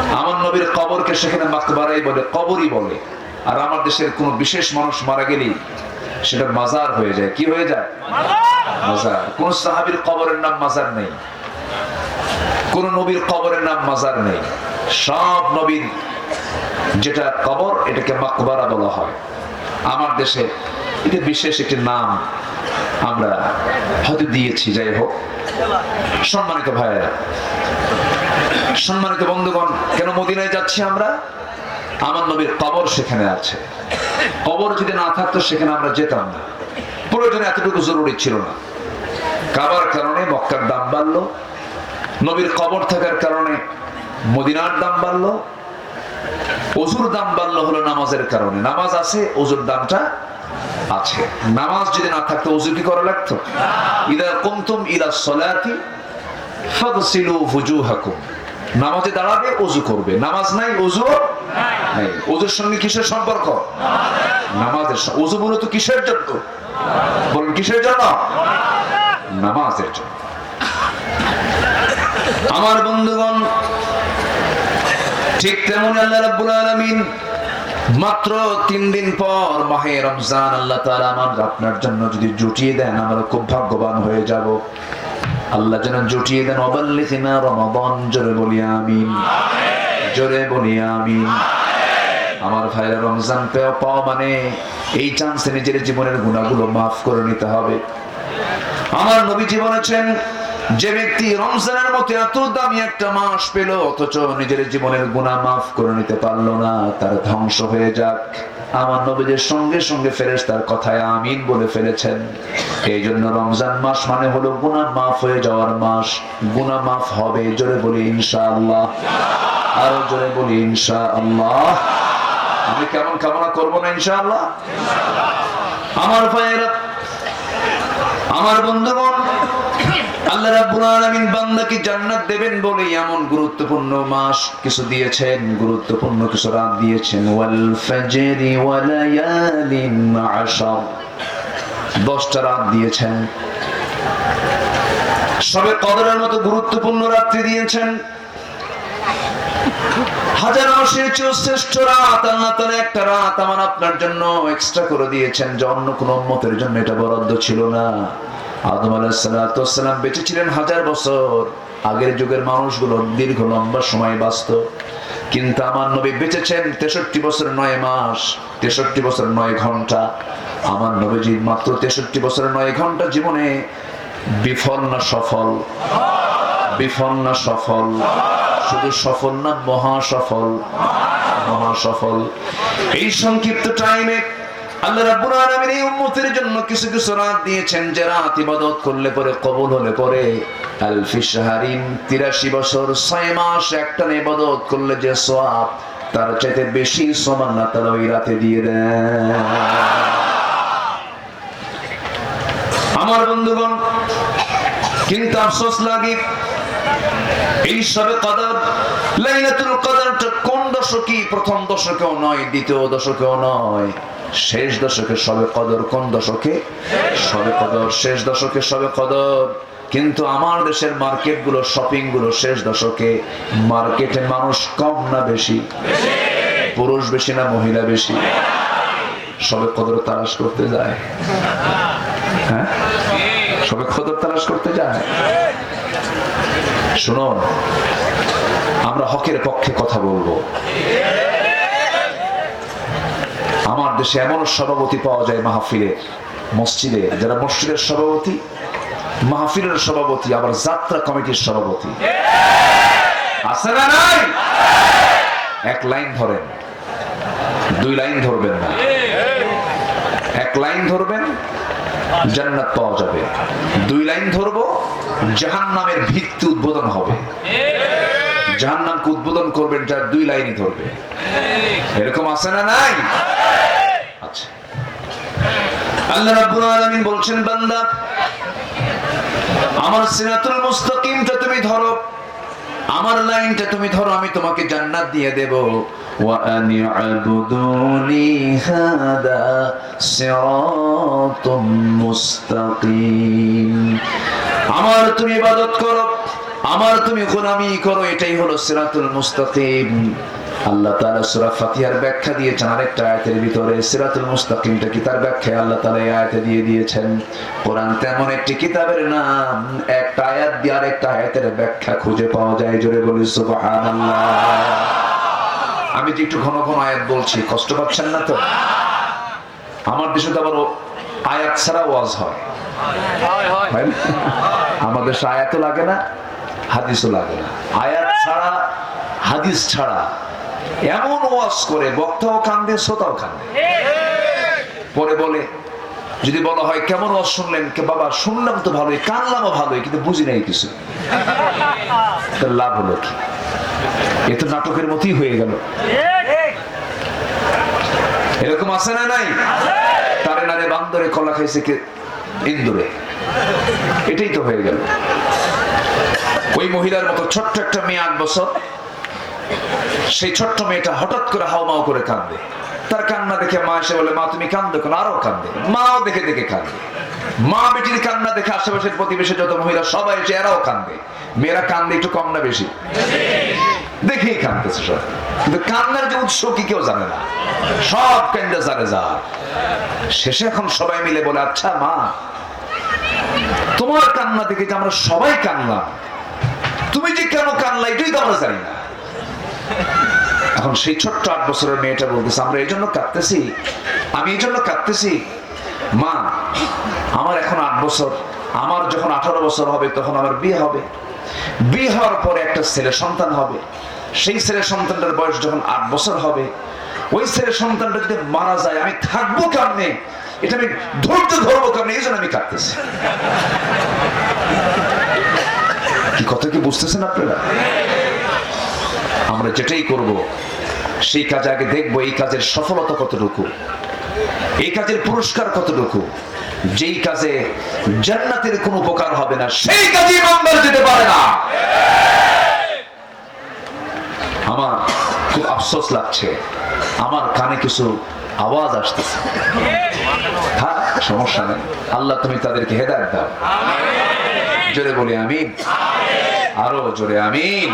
আমার নবীর কবরকে সেখানে মাকবারাই বলে, কবরই বলে। আর আমার দেশের কোন বিশেষ মানুষ মারা গেলেই সেটা মাজার হয়ে যায়। কি হয়ে যায়? মাজার। কোন সাহাবীর কবরের নাম মাজার নেই। কোন নবীর কবরের নাম মাজার নেই। সব নবীর যেটা কবর, এটাকে মাকবারা বলা হয়। আমার দেশে এটা বিশেষ একটি নাম আমরা হয়তো দিয়েছি, যাই হোক। সম্মানিত ভাইয়েরা সম্মানিত বন্ধুগণ, কেন মদিনায় যাচ্ছি আমরা? আমার নবীর কবর সেখানে আছে। কবর যদি না থাকতো সেখানে আমরা যেতাম না। প্রয়োজনে এতটুকু জরুরি ছিল না। কাবার কারণে মক্কার দাম বাড়লো, নবীর কবর থাকার কারণে মদিনার দাম বাড়লো অজুর দাম বাড়লো হলো নামাজের কারণে। নামাজ আছে অজুর দামটা আছে। নামাজ যদি না থাকতো অজু কি করা লাগতো? ইদা কুমতুম ইলা সলাতি ফাগসিলু ফুজুহাকুম। নামাজে দাঁড়াবে অজু করবে। নামাজ নাই অজু নাই। অজুর সঙ্গে কিসের সম্পর্ক? নামাজের অজু মূলত কিসের জন্য? বলুন, কিসের জন্য? নামাজের জন্য। আমার বন্ধুগণ, ঠিক তেমন আল্লাহ রাব্বুল আলামিন মাত্র তিন দিন পর মাহে রমজান আল্লাহ তাআলা আমার আপনার জন্য যদি জুটিয়ে দেন, আমরা খুব ভাগ্যবান হয়ে যাব। আল্লাহ যেন জুটিয়ে দেন অবাল্লিসিনা রমাদান জোরে বলি আমিন। জোরে বলি আমিন। আমার ভাইরা রমজান পেয়ে পাওয়া মানে এই চান্সে নিজের জীবনের গুণাগুলো মাফ করে নিতে হবে। আমার নবীজি বলেছেন যে ব্যক্তি রমজানের মতো এত দামি একটা মাস পেল অথচ নিজের জীবনের গুণা মাফ করে নিতে পারল না তার ধ্বংস হয়ে যাক। আমার নবীদের সঙ্গে সঙ্গে ফেরেস তার কথায় আমিন বলে ফেলেছেন। এই জন্য রমজান মাস মানে হলো গুণা মাফ হয়ে যাওয়ার মাস। গুণা মাফ হবে, জোরে বলি ইনশা আল্লাহ আরও জোরে বলি ইনশা আল্লাহ আমি কেমন কামনা করব না ইনশা আল্লাহ আমার ভাইয়েরা, আমার বন্ধুগণ আল্লাহ রাব্বুল আলামিন বান্দাকে জান্নাত দেবেন বলে এমন গুরুত্বপূর্ণ মাস কিছু দিয়েছেন, গুরুত্বপূর্ণ কিছু রাত দিয়েছেন। ওয়াল ফাজরি ওয়া লায়ালিন আশর 10টা রাত দিয়েছেন। সবে কদরের মতো গুরুত্বপূর্ণ রাত্রি দিয়েছেন। হাজার মাসের চেয়েও শ্রেষ্ঠ রাত, আল্লাহ তাআলা একটা রাত আমার আপনার জন্য এক্সট্রা করে দিয়েছেন যে অন্য কোন উম্মতের জন্য এটা বরাদ্দ ছিল না। আদম আলাইসালাম বেঁচে ছিলেন হাজার বছর। আগের যুগের মানুষগুলো দীর্ঘ লম্বা সময় বাঁচত। কিন্তু আমার নবী বেঁচেছেন তেষট্টি বছর নয় মাস, তেষট্টি বছর নয় ঘণ্টা। আমার নবীজি মাত্র তেষট্টি বছরের নয় ঘণ্টা জীবনে বিফল না সফল? বিফল না সফল? শুধু সফল না মহা সফল? মহা সফল। এই সংক্ষিপ্ত টাইমে আল্লাহ রাব্বুল আলামিন এই উম্মতের জন্য কিছু কিছু রাত দিয়েছেন যে রাত ইবাদত করলে পরে কবুল হলে পরে আলফি শাহরিন 83 বছর 6 মাস একটা ইবাদত করলে যে সওয়াব, তার আমার বন্ধুগণ, কিন্তু আফসোস লাগে, এই সবে কদর কোন দশকে প্রথম দশকেও নয়, দ্বিতীয় দশকেও নয়। শেষ দশকে সবে কদর কোন দশকে? সবে কদর, শেষ দশকে সবে কদর। কিন্তু আমার দেশের মার্কেটগুলো শপিংগুলো শেষ দশকে। মার্কেটে মানুষ কম না বেশি? পুরুষ বেশি না মহিলা বেশি? সবে কদর তালাশ করতে যায়। হ্যাঁ? সবে কদর তালাশ করতে যায়। শুনুন, আমরা হকের পক্ষে কথা বলব। আমার দেশে এমন সভাপতি পাওয়া যায় মাহফিলে, মসজিদে। যারা মসজিদের সভাপতি, মাহফিলের সভাপতি, আবার যাত্রা কমিটির সভাপতি। আছে না নাই? এক লাইন ধরেন। দুই লাইন ধরবেন না। এক লাইন ধরবেন, জান্নাত পাওয়া যাবে। দুই লাইন ধরবো জাহান নামের ভিত্তি উদ্বোধন হবে। জাহান নামকে উদ্বোধন করবেন যার দুই লাইনই ধরবে। এরকম আছে না নাই? আচ্ছা। আল্লাহ রাব্বুল আলামিন বলছেন, বান্দা, আমার সিরাতুল মুস্তাকিমটা তুমি ধরো, আমার লাইনটা তুমি ধরো, আমি তোমাকে জান্নাত দিয়ে দেব। ওয়া আনি আবুদুনি হাদা সিরাতুম মুস্তাকিম। আমার তুমি ইবাদত করো, আমার তুমি গোলামি করো, এটাই হলো সিরাতুল মুস্তাকিম। আল্লাহ তাআলা সূরা ফাতিহার ব্যাখ্যা দিয়েছেন আরেকটা আয়াতের ভিতরে সিরাতুল মুস্তাকিমটা কি তার ব্যাখ্যা আল্লাহ তাআলা এই আয়াতে দিয়ে দিয়েছেন? কোরআন তেমন একটি কিতাবের নাম একটা আয়াত দিয়ে আরেকটা আয়াতের ব্যাখ্যা খুঁজে পাওয়া যায়। জোরে বলি সুবহানাল্লাহ। আমি যে একটু ঘন ঘন আয়াত বলছি কষ্ট পাচ্ছেন না তো? আমার দেশে তো আবার আয়াত ছাড়া ওয়াজ হয়। হয়? আমাদের সে আয়াতও লাগে না হাদিসও লাগে না। আয়াত ছাড়া হাদিস ছাড়া এমন ওয়াজ করে বক্তাও কান্দে, শ্রোতাও কান্দে। পরে বলে, যদি বলা হয় কেমন ওয়াজ শুনলেন? বাবা, শুনলাম তো ভালোই, কানলামও ভালোই, কিন্তু বুঝি নাই কিছু। লাভ হলো কি? এ তো নাটকের মতোই হয়ে গেল। এরকম আছে না নাই? তারে নারে বান্দরে কলা খাইছে কে? ইন্দুরে। এটাই তো হয়ে গেল। ওই মহিলার মতো ছোট্ট একটা মেয়ে আট বছর সেই ছোট্ট মেয়েটা হঠাৎ করে হাওমাও করে কান্দে তার কান্না দেখে মা এসে বলে, মা, তুমি কান্দো কেন? আরও কান্দে। মাও দেখে দেখে কান্দে মা বেটির কান্না দেখে আশেপাশের প্রতিবেশী যত মহিলা সবাই এসে এরাও কান্দে। মেয়েরা কান্দে একটু কম না বেশি। দেখেই কান্দতেছে সব। কিন্তু কান্নার যে উৎস কি কেউ জানে না। সব কেন্দ্রে জানে যা। শেষে এখন সবাই মিলে বলে আচ্ছা মা, তোমার কান্না দেখে যে আমরা সবাই কানলাম তুমি যে কেন কান্না এটাই তো আমরা জানি না। এখন সেই ছোট্ট আট বছরের মেয়েটা বলতেছে, আমরা এই জন্য কাঁদতেছি, আমি এই জন্য কাঁদতেছি। মা, আমার এখন আট বছর, আমার যখন আঠারো বছর হবে, তখন আমার বিয়ে হবে। বিয়ে হওয়ার পরে একটা ছেলে সন্তান হবে। সেই ছেলে সন্তানটার বয়স যখন আট বছর হবে, ওই ছেলে সন্তানটা যদি মারা যায়, আমি থাকব কেমনে? এটা আমি ধরতে ধরবো কেমনে? এই জন্য আমি কাঁদতেছি। কি কথা কি বুঝতেছেন আপনারা? আমরা যেটাই করব সেই কাজে আগে দেখব এই কাজের সফলতা কতটুকু এই কাজের পুরস্কার কতটুকু। যেই কাজে জান্নাতের কোনো উপকার হবে না সেই কাজে ইমানদার যেতে পারে না। আমার খুব আফসোস লাগছে আমার কানে কিছু আওয়াজ আসতেছে। হ্যাঁ সমস্যা নেই। আল্লাহ তুমি তাদেরকে হেদায়ত দাও। জোরে বলি আমিন। আরও জোরে আমিন।